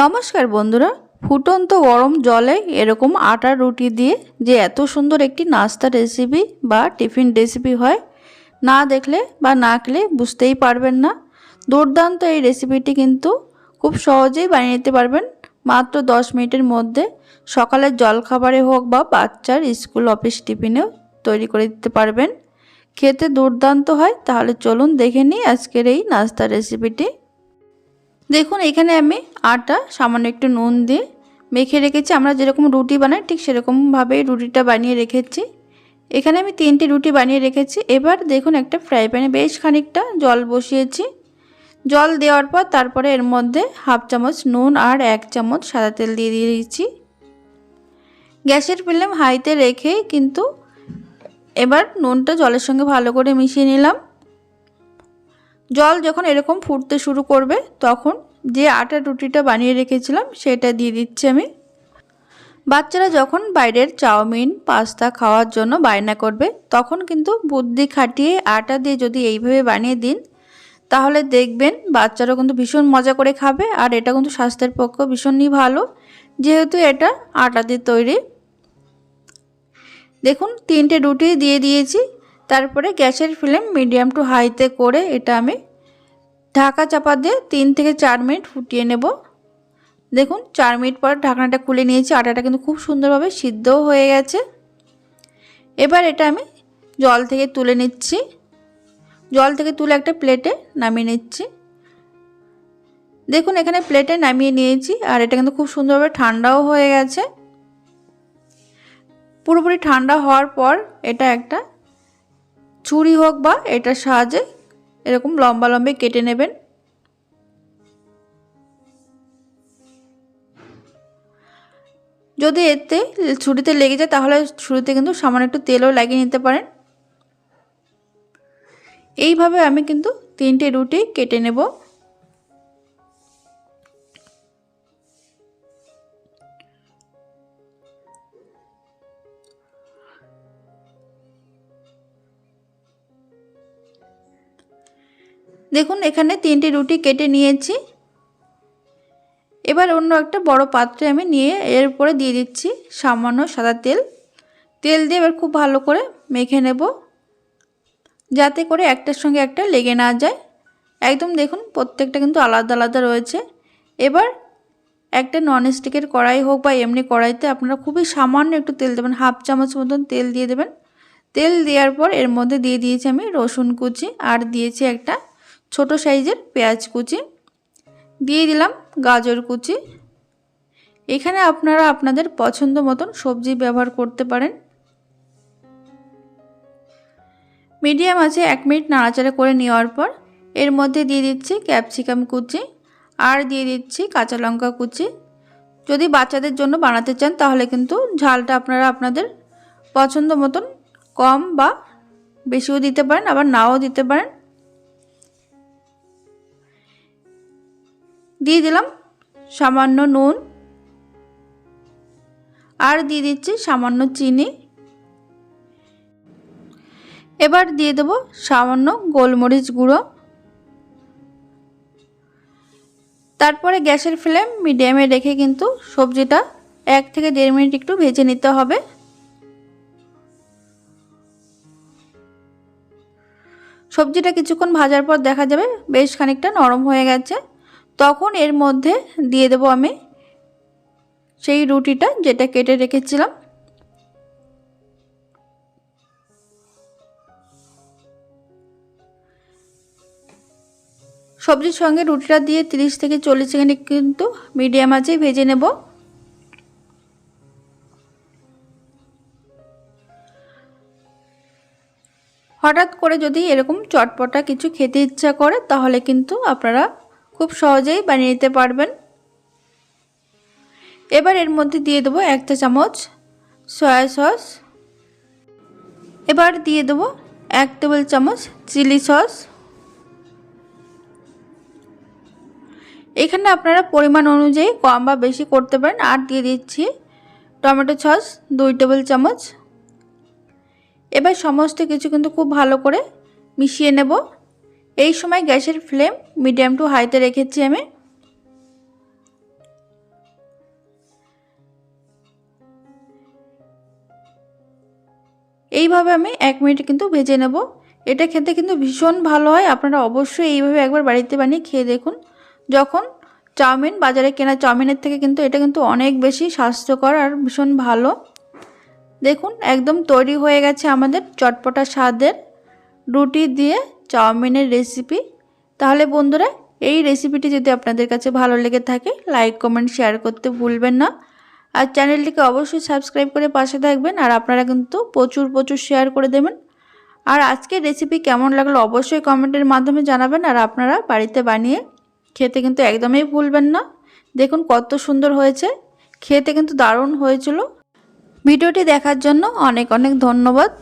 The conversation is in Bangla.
নমস্কার বন্ধুরা, ফুটন্ত গরম জলে এরকম আটার রুটি দিয়ে যে এত সুন্দর একটি নাস্তা রেসিপি বা টিফিন রেসিপি হয়, না দেখলে বা না খেলে বুঝতেই পারবেন না। দুর্দান্ত এই রেসিপিটি কিন্তু খুব সহজেই বানিয়ে নিতে পারবেন। মাত্র দশ মিনিটের মধ্যে সকালের জলখাবারে হোক বা বাচ্চার স্কুল অফিস টিফিনেও তৈরি করে দিতে পারবেন। খেতে দুর্দান্ত হয়, তাহলে চলুন দেখে নিই আজকের এই নাস্তা রেসিপিটি দেখুন, এখানে আমি আটা, সামান্য একটু নুন দিয়ে মেখে রেখেছি। আমরা যেরকম রুটি বানাই, ঠিক সেরকমভাবেই রুটিটা বানিয়ে রেখেছি। এখানে আমি তিনটি রুটি বানিয়ে রেখেছি। এবার দেখুন, একটা ফ্রাই প্যানে বেশ খানিকটা জল বসিয়েছি। জল দেওয়ার পর তারপরে এর মধ্যে হাফ চামচ নুন আর এক চামচ সাদা তেল দিয়ে দিয়ে দিয়েছি। গ্যাসের ফ্লেম হাইতে রেখে কিন্তু এবার নুনটা জলের সঙ্গে ভালো করে মিশিয়ে নিলাম। জল যখন এরকম ফুটতে শুরু করবে, তখন যে আটার রুটিটা বানিয়ে রেখেছিলাম, সেটা দিয়ে দিচ্ছি আমি। বাচ্চারা যখন বাইরের চাউমিন, পাস্তা খাওয়ার জন্য বায়না করবে, তখন কিন্তু বুদ্ধি খাটিয়ে আটা দিয়ে যদি এইভাবে বানিয়ে দিন, তাহলে দেখবেন বাচ্চারাও কিন্তু ভীষণ মজা করে খাবে, আর এটা কিন্তু স্বাস্থ্যের পক্ষে ভীষণই ভালো, যেহেতু এটা আটা দিয়ে তৈরি। দেখুন, তিনটে রুটি দিয়ে দিয়েছি। তারপরে গ্যাসের ফ্লেম মিডিয়াম টু হাইতে করে এটা আমি ঢাকা চাপা দিয়ে তিন থেকে চার মিনিট ফুটিয়ে নেব। দেখুন, চার মিনিট পর ঢাকনাটা খুলে নিয়েছি। আটাটা কিন্তু খুব সুন্দরভাবে সিদ্ধও হয়ে গেছে। এবার এটা আমি জল থেকে তুলে নিচ্ছি। জল থেকে তুলে একটা প্লেটে নামিয়ে নিচ্ছি। দেখুন, এখানে প্লেটে নামিয়ে নিয়েছি আর এটা কিন্তু খুব সুন্দরভাবে ঠান্ডাও হয়ে গেছে। পুরোপুরি ঠান্ডা হওয়ার পর এটা একটা ছুরি হোক বা এটার সাহায্যে এরকম লম্বা লম্বে কেটে নেবেন। যদি এতে ছুরিতে লেগে যায় তাহলে ছুরিতে কিন্তু সামান্য একটু তেলও লাগিয়ে নিতে পারেন। এইভাবে আমি কিন্তু তিনটে রুটি কেটে নেব। দেখুন, এখানে তিনটি রুটি কেটে নিয়েছি। এবার অন্য একটা বড় পাত্রে আমি নিয়ে এর উপরে দিয়ে দিচ্ছি সামান্য সাদা তেল। তেল দিয়ে এবার খুব ভালো করে মেখে নেব, যাতে করে একটার সঙ্গে একটা লেগে না যায়। একদম দেখুন, প্রত্যেকটা কিন্তু আলাদা আলাদা রয়েছে। এবার একটা ননস্টিকের কড়াই হোক বা এমনি কড়াইতে আপনারা খুবই সামান্য একটু তেল দেবেন, হাফ চামচ মতন তেল দিয়ে দেবেন। তেল দেওয়ার পর এর মধ্যে দিয়ে দিয়েছি আমি রসুন কুচি, আর দিয়েছি একটা ছোট সাইজের পেঁয়াজ কুচি, দিয়ে দিলাম গাজর কুচি। এখানে আপনারা আপনাদের পছন্দ মতন সবজি ব্যবহার করতে পারেন। মিডিয়াম আছে এক মিনিট নাড়াচাড়া করে নেওয়ার পর এর মধ্যে দিয়ে দিচ্ছি ক্যাপসিকাম কুচি আর দিয়ে দিচ্ছি কাঁচা লঙ্কা কুচি। যদি বাচ্চাদের জন্য বানাতে চান তাহলে কিন্তু ঝালটা আপনারা আপনাদের পছন্দ মতন কম বা বেশিও দিতে পারেন, আবার নাও দিতে পারেন। দিয়ে দিলাম সামান্য নুন আর দিয়ে দিচ্ছি সামান্য চিনি। এবার দিয়ে দেব সামান্য গোলমরিচ গুঁড়ো। তারপরে গ্যাসের ফ্লেম মিডিয়ামে রেখে কিন্তু সবজিটা এক থেকে দেড় মিনিট একটু ভেজে নিতে হবে। সবজিটা কিছুক্ষণ ভাজার পর দেখা যাবে বেশ খানিকটা নরম হয়ে গেছে। তখন এর মধ্যে দিয়ে দেব আমি সেই রুটিটা যেটা কেটে রেখেছিলাম। সবজির সঙ্গে রুটিটা দিয়ে 30 থেকে চল্লিশ সেকেন্ড কিন্তু মিডিয়াম আছে ভেজে নেব। হঠাৎ করে যদি এরকম চটপটা কিছু খেতে ইচ্ছা করে, তাহলে কিন্তু আপনারা খুব সহজেই বানিয়ে নিতে পারবেন। এবার এর মধ্যে দিয়ে দেবো একটা চামচ সয়া সস। এবার দিয়ে দেবো এক টেবিল চামচ চিলি সস। এখানে আপনারা পরিমাণ অনুযায়ী কম বা বেশি করতে পারেন। আর দিয়ে দিচ্ছি টমেটো সস দুই টেবিল চামচ। এবার সমস্ত কিছু কিন্তু খুব ভালো করে মিশিয়ে নেব। এই সময় গ্যাসের ফ্লেম মিডিয়াম টু হাইতে রেখেছি আমি। এইভাবে আমি এক মিনিট কিন্তু ভেজে নেব। এটা খেতে কিন্তু ভীষণ ভালো হয়। আপনারা অবশ্যই এইভাবে একবার বাড়িতে বানিয়ে খেয়ে দেখুন। যখন চাউমিন, বাজারে কেনা চাউমিনের থেকে কিন্তু এটা কিন্তু অনেক বেশি স্বাস্থ্যকর আর ভীষণ ভালো। দেখুন, একদম তৈরি হয়ে গেছে আমাদের চটপটা স্বাদের। রুটি দিয়ে চাউমিনের রেসিপি তাহলে বন্ধুরা, এই রেসিপিটি যদি আপনাদের কাছে ভালো লেগে থাকে লাইক কমেন্ট শেয়ার করতে ভুলবেন না। আর চ্যানেলটিকে অবশ্যই সাবস্ক্রাইব করে পাশে থাকবেন, আর আপনারা কিন্তু প্রচুর প্রচুর শেয়ার করে দেবেন। আর আজকের রেসিপি কেমন লাগল অবশ্যই কমেন্টের মাধ্যমে জানাবেন, আর আপনারা বাড়িতে বানিয়ে খেতে কিন্তু একদমই ভুলবেন না। দেখুন কত সুন্দর হয়েছে, খেতে কিন্তু দারুণ হয়েছিল। ভিডিওটি দেখার জন্য অনেক অনেক ধন্যবাদ।